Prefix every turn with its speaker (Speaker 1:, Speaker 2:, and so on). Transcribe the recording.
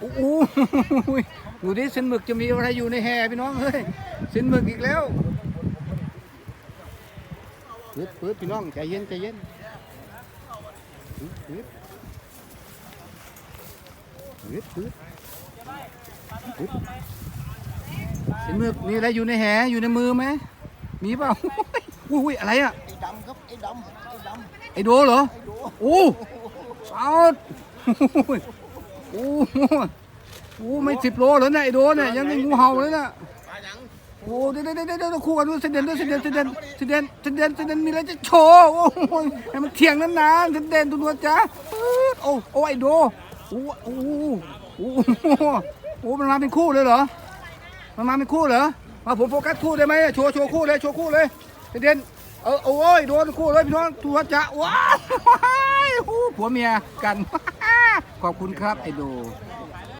Speaker 1: โอ้ดูดิเส้นหมึกจะมีอะไรอยู่ในแห่พี่น้องเฮ้ยเส้นหมึกอีกแล้วปึ๊บปึ๊บพี่น้องใจเย็นใจเย็นปึ๊บปึ๊บปึ๊บปึ๊บปึ๊บเส้นหมึกมีอะไรอยู่ในแห่อยู่ในมือไหมมีเปล่าอุ้ยอะไรอะ
Speaker 2: ไอ้ดำครับไอ้ดำไอ้ดำ
Speaker 1: ไอโดเหรอ
Speaker 2: ไอ้โด
Speaker 1: โอ้เอาโอ้ย โอ้โหโอ้ไม่สิบโลแล้วเนี่ยไอโดเนี่ยยังไม่งูเห่าเลยเนี่ย
Speaker 2: มาหยัง
Speaker 1: โอ้เดี๋ยวเดี๋ยวเดี๋ยวเดี๋ยวคู่กันด้วยเสด็จด้วยเสด็จเสด็จเสด็จเสด็จเสด็จมีอะไรจะโชว์โอ้ยให้มันเถียงนานๆเสด็จตัวตัวจ้าโอ้โอ้ไอโดโอ้โอ้โอ้โอ้มันมาเป็นคู่เลยเหรอมันมาเป็นคู่เหรอมาผมโฟกัสคู่ได้ไหมโชว์โชว์คู่เลยโชว์คู่เลยเสด็จเออโอ้ยโดนคู่เลยพี่น้องตัวจ้าว้าวโอ้ผัวเมียกัน ขอบคุณครับไอโด